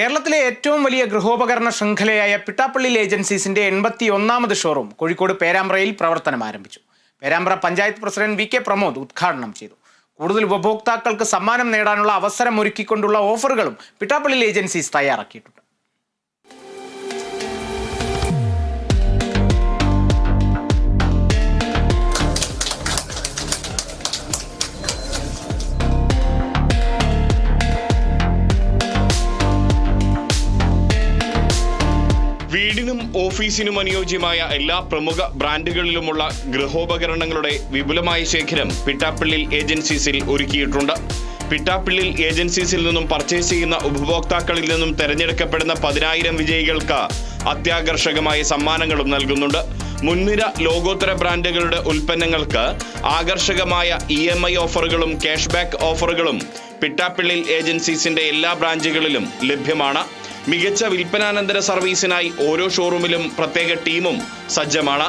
കേരളത്തിലെ ഏറ്റവും വലിയ ഗൃഹോപകരണ ശൃംഖലയായ പിട്ടാപ്പള്ളി ഏജൻസീസിന്റെ എൺപത്തി ഒന്നാമത് ഷോറൂം കോഴിക്കോട് പേരാമ്പ്രയിൽ പ്രവർത്തനം ആരംഭിച്ചു. Perambra panchayat president V K Pramod ഉദ്ഘാടനം ചെയ്തു. കൂടുതൽ ഉപഭോക്താക്കൾക്ക് സമ്മാനം നേടാനുള്ള അവസരം ഒരുക്കിക്കൊണ്ടുള്ള ഓഫറുകളും പിട്ടാപ്പള്ളി ഏജൻസീസ് തയ്യാറാക്കിയിട്ടുണ്ട്. ഓഫീസിനും അനുയോജ്യമായ എല്ലാ പ്രമുഖ ബ്രാൻഡുകളിലുമുള്ള ഗൃഹോപകരണങ്ങളുടെ വിപുലമായ ശേഖരം പിട്ടാപ്പിള്ളിൽ ഏജൻസീസിൽ ഒരുക്കിയിട്ടുണ്ട്. പിട്ടാപ്പിള്ളിൽ ഏജൻസീസിൽ നിന്നും പർച്ചേസ് ചെയ്യുന്ന ഉപഭോക്താക്കളിൽ നിന്നും തെരഞ്ഞെടുക്കപ്പെടുന്ന പതിനായിരം വിജയികൾക്ക് അത്യാകർഷകമായ സമ്മാനങ്ങളും നൽകുന്നുണ്ട്. മുൻനിര ലോകോത്തര ബ്രാൻഡുകളുടെ ഉൽപ്പന്നങ്ങൾക്ക് ആകർഷകമായ ഇ എം ഐ ഓഫറുകളും ക്യാഷ് ബാക്ക് ഓഫറുകളും പിട്ടാപ്പിള്ളിൽ ഏജൻസീസിന്റെ എല്ലാ ബ്രാഞ്ചുകളിലും ലഭ്യമാണ്. മികച്ച വിൽപ്പനാനന്തര സർവീസിനായി ഓരോ ഷോറൂമിലും പ്രത്യേക ടീമും സജ്ജമാണ്.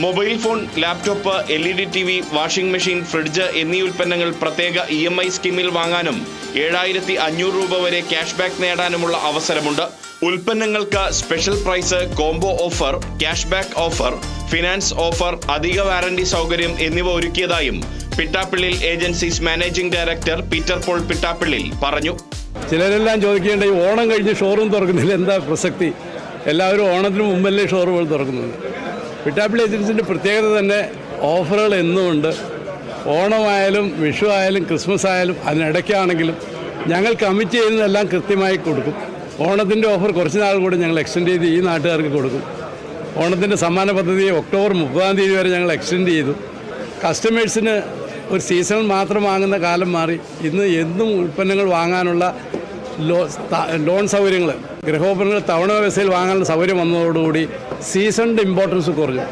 Mobile phone laptop L E D T V washing machine fridge എന്നീ ഉൽപ്പന്നങ്ങൾ പ്രത്യേക ഇ എം ഐ സ്കീമിൽ വാങ്ങാനും ഏഴായിരത്തി അഞ്ഞൂറ് രൂപ വരെ ക്യാഷ് ബാക്ക് നേടാനുമുള്ള അവസരമുണ്ട്. ഉൽപ്പന്നങ്ങൾക്ക് special price combo offer cash back offer finance offer അധിക വാറന്റി സൗകര്യം എന്നിവ ഒരുക്കിയതായും Pittappillil agencies managing director Peter Paul Pittappillil പറഞ്ഞു. ചിലരെല്ലാം ചോദിക്കേണ്ട ഈ ഓണം കഴിഞ്ഞ് ഷോറൂം തുറക്കുന്നില്ല എന്താ പ്രസക്തി? എല്ലാവരും ഓണത്തിന് മുമ്പല്ലേ ഷോറൂമുകൾ തുറക്കുന്നത്. പിട്ടാപ്പിളി ഏജൻസിന്റെ പ്രത്യേകത തന്നെ ഓഫറുകൾ എന്നുമുണ്ട്. ഓണമായാലും വിഷു ആയാലും ക്രിസ്മസ് ആയാലും അതിനിടയ്ക്കാണെങ്കിലും ഞങ്ങൾ കമ്മിറ്റ് ചെയ്യുന്നതെല്ലാം കൃത്യമായി കൊടുക്കും. ഓണത്തിന്റെ ഓഫർ കുറച്ച് നാൾ കൂടെ ഞങ്ങൾ എക്സ്റ്റെൻഡ് ചെയ്ത് ഈ നാട്ടുകാർക്ക് കൊടുക്കും. ഓണത്തിന്റെ സമ്മാന പദ്ധതി ഒക്ടോബർ മുപ്പതാം തീയതി വരെ ഞങ്ങൾ എക്സ്റ്റെൻഡ് ചെയ്തു. കസ്റ്റമേഴ്സിന് ഒരു സീസണിൽ മാത്രം വാങ്ങുന്ന കാലം മാറി. ഇന്ന് എന്നും ഉൽപ്പന്നങ്ങൾ വാങ്ങാനുള്ള ലോ ലോൺ സൗകര്യങ്ങൾ ഗൃഹോപകരണങ്ങൾ തവണ വ്യവസ്ഥയിൽ വാങ്ങാനുള്ള സൗകര്യം വന്നതോടുകൂടി സീസണിന്റെ ഇമ്പോർട്ടൻസ് കുറഞ്ഞു.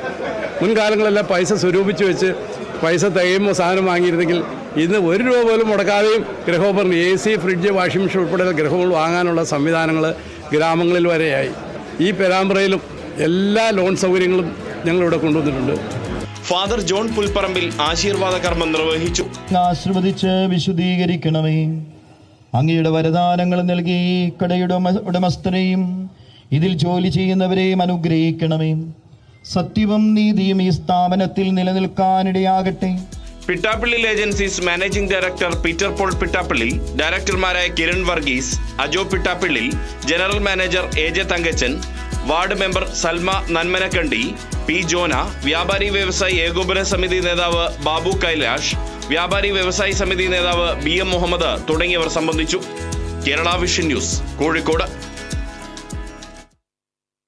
മുൻകാലങ്ങളെല്ലാം പൈസ സ്വരൂപിച്ച് വെച്ച് പൈസ തികയുമ്പോൾ സാധനം വാങ്ങിയിരുന്നെങ്കിൽ ഇന്ന് ഒരു രൂപ പോലും മുടക്കാതെയും ഗൃഹോപകരണം A C fridge washing machine ഉൾപ്പെടെ ഗൃഹങ്ങൾ വാങ്ങാനുള്ള സംവിധാനങ്ങൾ ഗ്രാമങ്ങളിൽ വരെയായി. ഈ പെരാമ്പ്രയിലും എല്ലാ ലോൺ സൗകര്യങ്ങളും ഞങ്ങളിവിടെ കൊണ്ടുവന്നിട്ടുണ്ട്. ഫാദർ ജോൺ പുൽപ്പറമ്പിൽ ആശീർവാദ കർമ്മം നിർവഹിച്ചു. ആശീർവദിച്ച് വിശുദ്ധീകരിക്കണമേ. അങ്ങയുടെ വരദാനങ്ങൾ നൽകി കടയുടെ ഉടമസ്ഥനെയും ഇതിൽ ജോലി ചെയ്യുന്നവരെയും അനുഗ്രഹിക്കണമേ. സത്യവും നീതിയും ഈ സ്ഥാപനത്തിൽ നിലനിൽക്കാനിടയാകട്ടെ. Pittappally agencies managing director Peter Paul Pittappally ഡയറക്ടർമാരായ Kiran Varghese Ajo Pittappally general manager A J Thankachan ward member Salma Nanmanakkandi P Jona വ്യാപാരി വ്യവസായി ഏകോപന സമിതി നേതാവ് ബാബു കൈലാഷ് വ്യാപാരി വ്യവസായി സമിതി നേതാവ് ബി എം മുഹമ്മദ് തുടങ്ങിയവർ സംബന്ധിച്ചു. Kerala vision news Kozhikode.